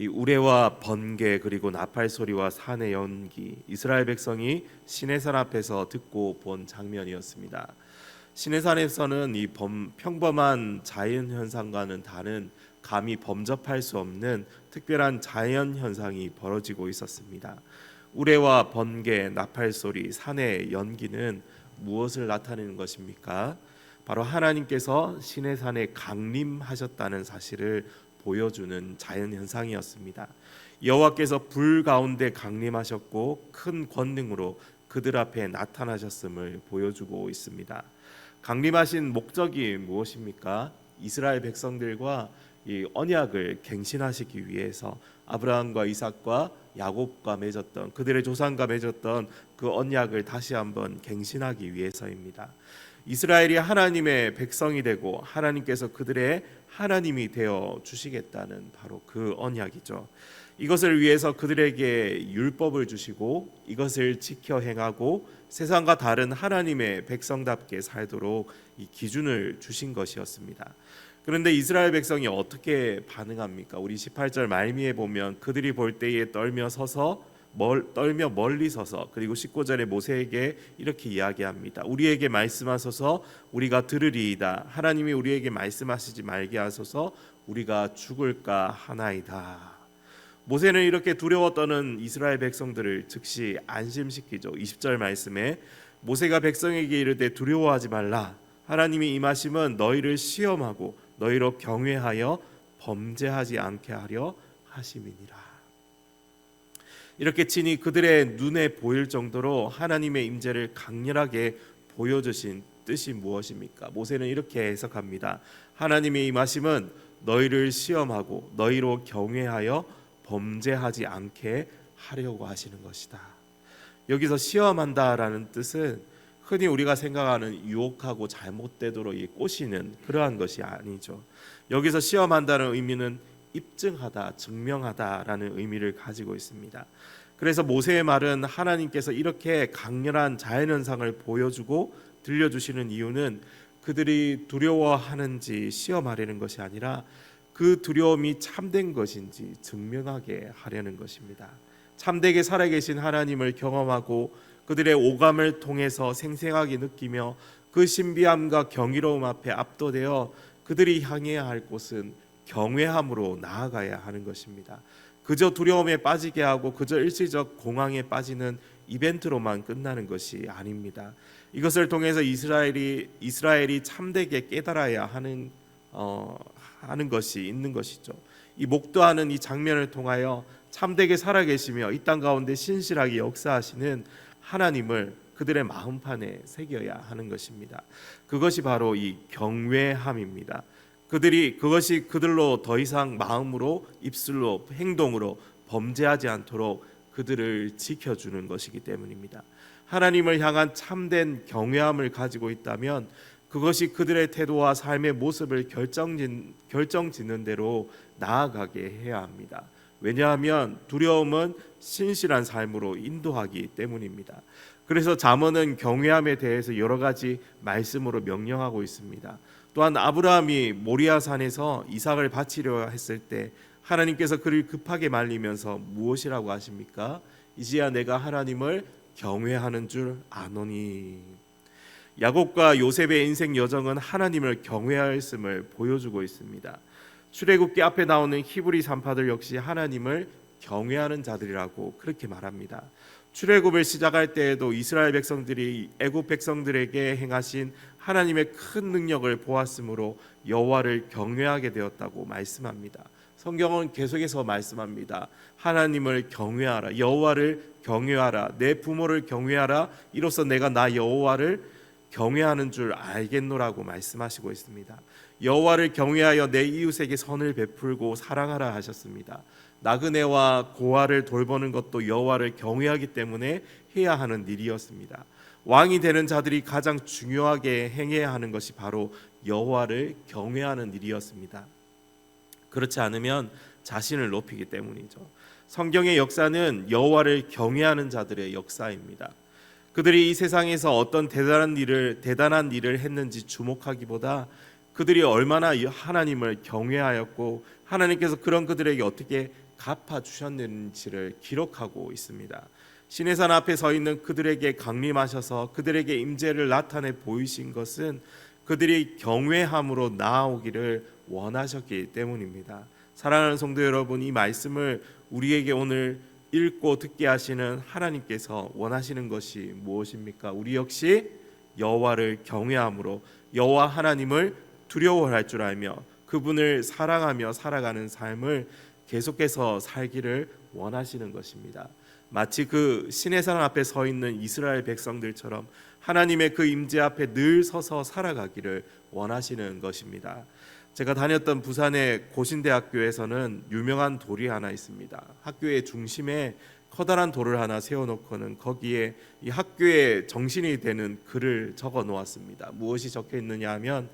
이 우레와 번개 그리고 나팔 소리와 산의 연기 이스라엘 백성이 시내산 앞에서 듣고 본 장면이었습니다. 시내산에서는 이 범, 평범한 자연 현상과는 다른 감히 범접할 수 없는 특별한 자연 현상이 벌어지고 있었습니다. 우레와 번개, 나팔 소리, 산의 연기는 무엇을 나타내는 것입니까? 바로 하나님께서 시내산에 강림하셨다는 사실을 보여주는 자연 현상이었습니다. 여호와께서 불 가운데 강림하셨고 큰 권능으로 그들 앞에 나타나셨음을 보여주고 있습니다. 강림하신 목적이 무엇입니까? 이스라엘 백성들과 이 언약을 갱신하시기 위해서 아브라함과 이삭과 야곱과 맺었던 그들의 조상과 맺었던 그 언약을 다시 한번 갱신하기 위해서입니다. 이스라엘이 하나님의 백성이 되고 하나님께서 그들의 하나님이 되어 주시겠다는 바로 그 언약이죠. 이것을 위해서 그들에게 율법을 주시고 이것을 지켜 행하고 세상과 다른 하나님의 백성답게 살도록 이 기준을 주신 것이었습니다. 그런데 이스라엘 백성이 어떻게 반응합니까? 우리 18절 말미에 보면 그들이 볼 때에 떨며 서서 멀, 떨며 멀리 서서 그리고 19절에 모세에게 이렇게 이야기합니다. 우리에게 말씀하소서 우리가 들으리이다. 하나님이 우리에게 말씀하시지 말게 하소서 우리가 죽을까 하나이다. 모세는 이렇게 두려워 떠는 이스라엘 백성들을 즉시 안심시키죠. 20절 말씀에 모세가 백성에게 이르되 두려워하지 말라. 하나님이 임하심은 너희를 시험하고 너희로 경외하여 범죄하지 않게 하려 하심이니라. 이렇게 친히 그들의 눈에 보일 정도로 하나님의 임재를 강렬하게 보여주신 뜻이 무엇입니까? 모세는 이렇게 해석합니다. 하나님의 임하심은 너희를 시험하고 너희로 경외하여 범죄하지 않게 하려고 하시는 것이다. 여기서 시험한다라는 뜻은 흔히 우리가 생각하는 유혹하고 잘못되도록 이 꼬시는 그러한 것이 아니죠. 여기서 시험한다는 의미는 입증하다, 증명하다라는 의미를 가지고 있습니다. 그래서 모세의 말은 하나님께서 이렇게 강렬한 자연 현상을 보여주고 들려주시는 이유는 그들이 두려워하는지 시험하려는 것이 아니라 그 두려움이 참된 것인지 증명하게 하려는 것입니다. 참되게 살아계신 하나님을 경험하고 그들의 오감을 통해서 생생하게 느끼며 그 신비함과 경이로움 앞에 압도되어 그들이 향해야 할 곳은 경외함으로 나아가야 하는 것입니다. 그저 두려움에 빠지게 하고 그저 일시적 공황에 빠지는 이벤트로만 끝나는 것이 아닙니다. 이것을 통해서 이스라엘이 이스라엘이 참되게 깨달아야 하는 어, 하는 것이 있는 것이죠. 이 목도하는 이 장면을 통하여 참되게 살아계시며 이 땅 가운데 신실하게 역사하시는 하나님을 그들의 마음판에 새겨야 하는 것입니다. 그것이 바로 이 경외함입니다. 그들이 그것이 그들로 더 이상 마음으로 입술로 행동으로 범죄하지 않도록 그들을 지켜주는 것이기 때문입니다. 하나님을 향한 참된 경외함을 가지고 있다면 그것이 그들의 태도와 삶의 모습을 결정짓, 결정짓는 대로 나아가게 해야 합니다. 왜냐하면 두려움은 신실한 삶으로 인도하기 때문입니다. 그래서 잠언은 경외함에 대해서 여러 가지 말씀으로 명령하고 있습니다. 또한 아브라함이 모리아 산에서 이삭을 바치려 했을 때 하나님께서 그를 급하게 말리면서 무엇이라고 하십니까? 이제야 내가 하나님을 경외하는 줄 아노니. 야곱과 요셉의 인생 여정은 하나님을 경외하였음을 보여주고 있습니다. 출애굽기 앞에 나오는 히브리 산파들 역시 하나님을 경외하는 자들이라고 그렇게 말합니다. 출애굽을 시작할 때에도 이스라엘 백성들이 애굽 백성들에게 행하신 하나님의 큰 능력을 보았으므로 여호와를 경외하게 되었다고 말씀합니다. 성경은 계속해서 말씀합니다. 하나님을 경외하라. 여호와를 경외하라. 내 부모를 경외하라. 이로써 내가 나 여호와를 경외하는 줄 알겠노라고 말씀하시고 있습니다. 여호와를 경외하여 내 이웃에게 선을 베풀고 사랑하라 하셨습니다. 나그네와 고아를 돌보는 것도 여호와를 경외하기 때문에 해야 하는 일이었습니다. 왕이 되는 자들이 가장 중요하게 행해야 하는 것이 바로 여호와를 경외하는 일이었습니다. 그렇지 않으면 자신을 높이기 때문이죠. 성경의 역사는 여호와를 경외하는 자들의 역사입니다. 그들이 이 세상에서 어떤 대단한 일을 대단한 일을 했는지 주목하기보다 그들이 얼마나 하나님을 경외하였고 하나님께서 그런 그들에게 어떻게 갚아 주셨는지를 기록하고 있습니다. 시내산 앞에 서 있는 그들에게 강림하셔서 그들에게 임재를 나타내 보이신 것은 그들이 경외함으로 나아오기를 원하셨기 때문입니다. 사랑하는 성도 여러분, 이 말씀을 우리에게 오늘 읽고 듣게 하시는 하나님께서 원하시는 것이 무엇입니까? 우리 역시 여호와를 경외함으로 여호와 하나님을 두려워할 줄 알며 그분을 사랑하며 살아가는 삶을 계속해서 살기를 원하시는 것입니다. 마치 그 신의 산 앞에 서 있는 이스라엘 백성들처럼 하나님의 그 임재 앞에 늘 서서 살아가기를 원하시는 것입니다. 제가 다녔던 부산의 고신대학교에서는 유명한 돌이 하나 있습니다. 학교의 중심에 커다란 돌을 하나 세워놓고는 거기에 이 학교의 정신이 되는 글을 적어 놓았습니다. 무엇이 적혀 있느냐 하면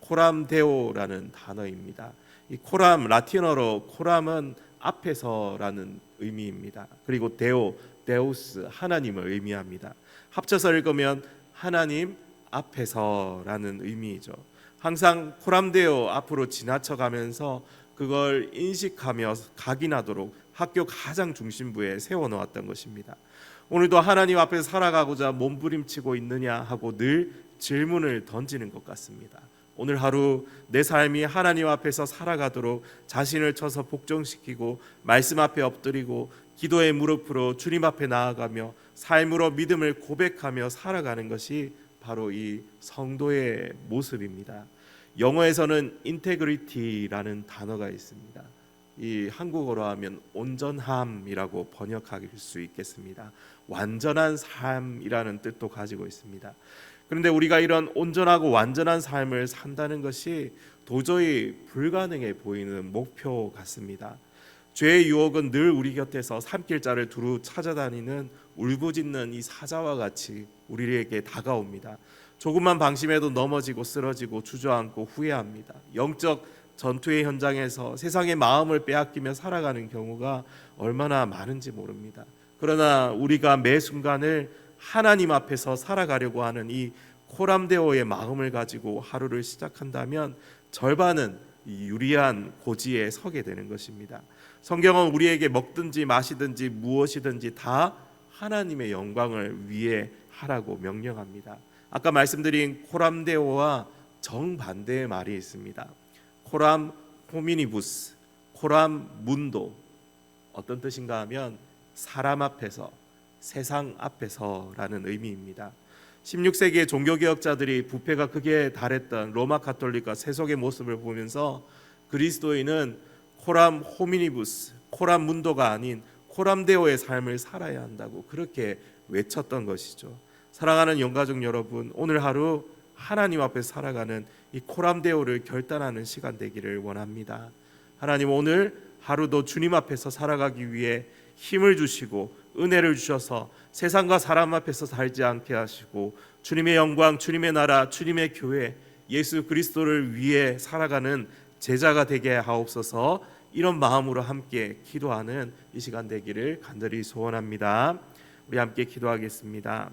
코람데오라는 단어입니다. 이 코람 라틴어로 코람은 앞에서라는 의미입니다. 그리고 데오 데우스 하나님을 의미합니다. 합쳐서 읽으면 하나님 앞에서라는 의미이죠. 항상 코람데오 앞으로 지나쳐 가면서 그걸 인식하며 각인하도록 학교 가장 중심부에 세워 놓았던 것입니다. 오늘도 하나님 앞에서 살아가고자 몸부림치고 있느냐 하고 늘 질문을 던지는 것 같습니다. 오늘 하루 내 삶이 하나님 앞에서 살아가도록 자신을 쳐서 복종시키고 말씀 앞에 엎드리고 기도의 무릎으로 주님 앞에 나아가며 삶으로 믿음을 고백하며 살아가는 것이 바로 이 성도의 모습입니다. 영어에서는 인테그리티라는 단어가 있습니다. 이 한국어로 하면 온전함이라고 번역할 수 있겠습니다. 완전한 삶이라는 뜻도 가지고 있습니다. 그런데 우리가 이런 온전하고 완전한 삶을 산다는 것이 도저히 불가능해 보이는 목표 같습니다. 죄의 유혹은 늘 우리 곁에서 산길자를 두루 찾아다니는 울부짖는 이 사자와 같이 우리에게 다가옵니다. 조금만 방심해도 넘어지고 쓰러지고 주저앉고 후회합니다. 영적 전투의 현장에서 세상의 마음을 빼앗기며 살아가는 경우가 얼마나 많은지 모릅니다. 그러나 우리가 매 순간을 하나님 앞에서 살아가려고 하는 이 코람데오의 마음을 가지고 하루를 시작한다면 절반은 이 유리한 고지에 서게 되는 것입니다. 성경은 우리에게 먹든지 마시든지 무엇이든지 다 하나님의 영광을 위해 하라고 명령합니다. 아까 말씀드린 코람데오와 정반대의 말이 있습니다. 코람 호미니부스, 코람 문도 어떤 뜻인가 하면 사람 앞에서 세상 앞에서라는 의미입니다. 16세기의 종교개혁자들이 부패가 극에 달했던 로마 카톨릭과 세속의 모습을 보면서 그리스도인은 코람 호미니부스, 코람 문도가 아닌 코람데오의 삶을 살아야 한다고 그렇게 외쳤던 것이죠. 사랑하는 영가족 여러분, 오늘 하루 하나님 앞에 살아가는 이 코람데오를 결단하는 시간 되기를 원합니다. 하나님 오늘 하루도 주님 앞에서 살아가기 위해 힘을 주시고 은혜를 주셔서 세상과 사람 앞에서 살지 않게 하시고 주님의 영광, 주님의 나라, 주님의 교회, 예수 그리스도를 위해 살아가는 제자가 되게 하옵소서. 이런 마음으로 함께 기도하는 이 시간 되기를 간절히 소원합니다. 우리 함께 기도하겠습니다.